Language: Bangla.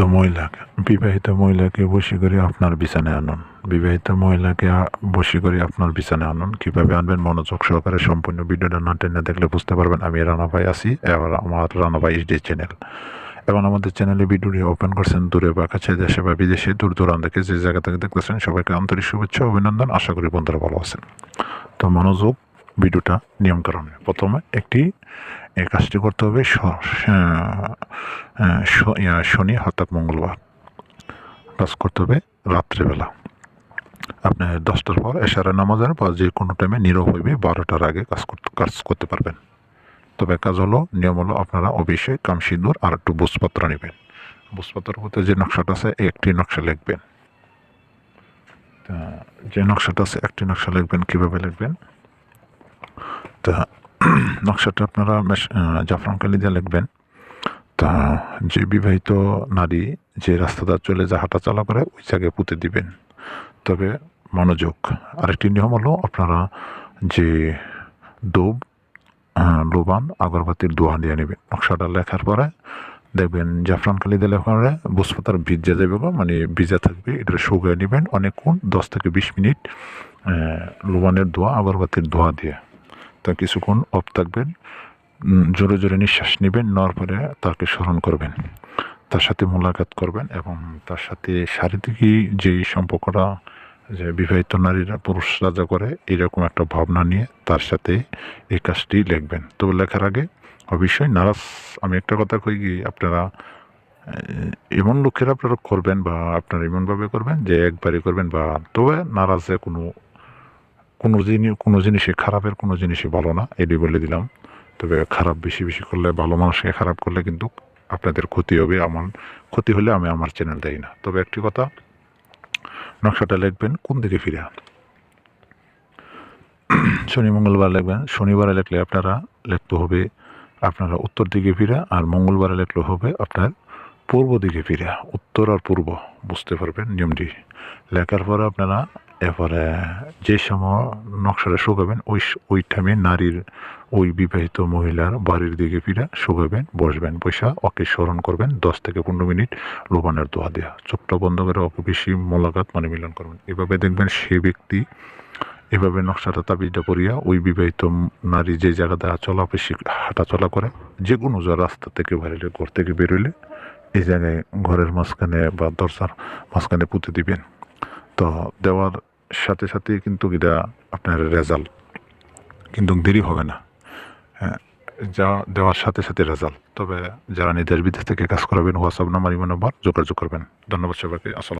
মহিলাকে, বিবাহিত মহিলাকে বসি করে আপনার বিছানায় আনুন। বিবাহিত মহিলাকে বসি করে আপনার বিছানায় আনুন। কীভাবে আনবেন? মনোযোগ সহকারে সম্পূর্ণ ভিডিওটা না টেনে দেখলে বুঝতে পারবেন। আমি রানা ভাই আছি, এবার আমার রানা ভাই এইচডি চ্যানেল। এবং আমাদের চ্যানেলে ভিডিওটি ওপেন করছেন দূরে বা কাছে, দেশে বা বিদেশে, দূর দূরান্ত থেকে যে জায়গা থেকে দেখতেছেন সবাইকে আন্তরিক শুভেচ্ছা, অভিনন্দন। আশা করি বন্ধুরা ভালো আছেন। তো মনোযোগ ভিডিওটা নিয়মকানুনে প্রথমে একটি কাজটি করতে হবে শনি, অর্থাৎ মঙ্গলবার। কাজ করতে হবে রাত্রেবেলা। আপনি দশটার পর এশারা নামাজের বা যে কোনো টাইমে নীরব হইবে, বারোটার আগে কাজ করতে কাজ করতে পারবেন। তবে কাজ হলো, নিয়ম হলো আপনারা অবশ্যই কাম সিঁদুর আর একটু বুঝপত্র নেবেন। বুঝপত্রের মধ্যে যে নকশাটা আছে একটি নকশা লিখবেন। যে নকশাটা আছে, একটি নকশা লিখবেন, কীভাবে লিখবেন? তা নকশাটা আপনারা মেশ- আহ, জাফরান কালি দিয়ে লিখবেন। তা যে বিবাহিত নারী যে রাস্তাটা চলে যা হাঁটা চলা করে ওই জায়গায় পুঁতে দিবেন। তবে মনোযোগ। আরেকটি নিয়ম হলো আপনারা যে দুব লোবান আগরবাতির দোয়া দিয়ে নেবেন। নকশাটা লেখার পরে দেখবেন জাফরান কালি দিয়ে লেখার পরে বুঝপাতার ভিজা যাবে মানে ভিজা থাকবে এটা শুকিয়ে নেবেন অনেকক্ষণ দশ থেকে বিশ মিনিট লোবানের দোয়া আগরবাতির দোয়া দিয়ে। তা কিছুক্ষণ অফ থাকবেন জোরে জোরে নিঃশ্বাস নেবেন, নেওয়ার পরে তাকে স্মরণ করবেন, তার সাথে মোলাকাত করবেন এবং তার সাথে শারীরিক যে সম্পর্কটা, যে বিবাহিত নারীরা পুরুষরা যা করে, এরকম একটা ভাবনা নিয়ে তার সাথে এই কাজটি লিখবেন। তবে লেখার আগে অবশ্যই নারাজ, আমি একটা কথা কই গিয়ে আপনারা এমন লোকেরা আপনারা করবেন বা আপনারা এমনভাবে করবেন যে একবারই করবেন বা তবে নারাজে কোনো কোনো জিনিস কোনো জিনিসই খারাপের কোনো জিনিসই ভালো না এটি বলে দিলাম। তবে খারাপ বেশি বেশি করলে, ভালো মানুষকে খারাপ করলে কিন্তু আপনাদের ক্ষতি হবে, আমার ক্ষতি হলে আমি আমার চ্যানেল দেই না। তবে একটি কথা, নকশাটা লিখবেন, কোন দিকে ফিরে? শনি মঙ্গলবার লিখবেন, শনিবারে লিখলে আপনারা লিখতে হবে, আপনারা উত্তর দিকে ফিরে, আর মঙ্গলবারে লিখলে হবে আপনার পূর্ব দিকে ফিরে। উত্তর আর পূর্ব, বুঝতে পারবেন নিয়মটি। লেখার পরে আপনারা এরপরে যে সময় নকশাটা শুকাবেন, ওই ওই টাইমে নারীর, ওই বিবাহিত মহিলার বাড়ির দিকে ফিরে শুকাবেন, বসবেন, বসা ওকে স্মরণ করবেন, দশ থেকে পনেরো মিনিট লোবানের দোয়া দেওয়া চোখটা বন্ধ করে ওকে বেশি মোলাকাত মানে মিলন করবেন। এভাবে দেখবেন সে ব্যক্তি এভাবে নকশাটা তাবিজটা করিয়া ওই বিবাহিত নারী যে জায়গাতে চলা বেশি হাঁটা চলা করে যে কোনো রাস্তা থেকে বেরোলে ঘর থেকে বেরোলে এই জায়গায় ঘরের মাঝখানে বা দরজার মাঝখানে পুঁতে দিবেন। তো দেওয়ার সাথে সাথে কিন্তু এটা আপনার রেজাল্ট কিন্তু দেরি হবে না। হ্যাঁ যা দেওয়ার সাথে সাথে রেজাল্ট তবে যারা নিজের বিদেশ থেকে কাজ করাবেন হোয়াটসঅ্যাপ নাম্বার ইমো নাম্বার যোগাযোগ করবেন। ধন্যবাদ সবাইকে। আসসালাম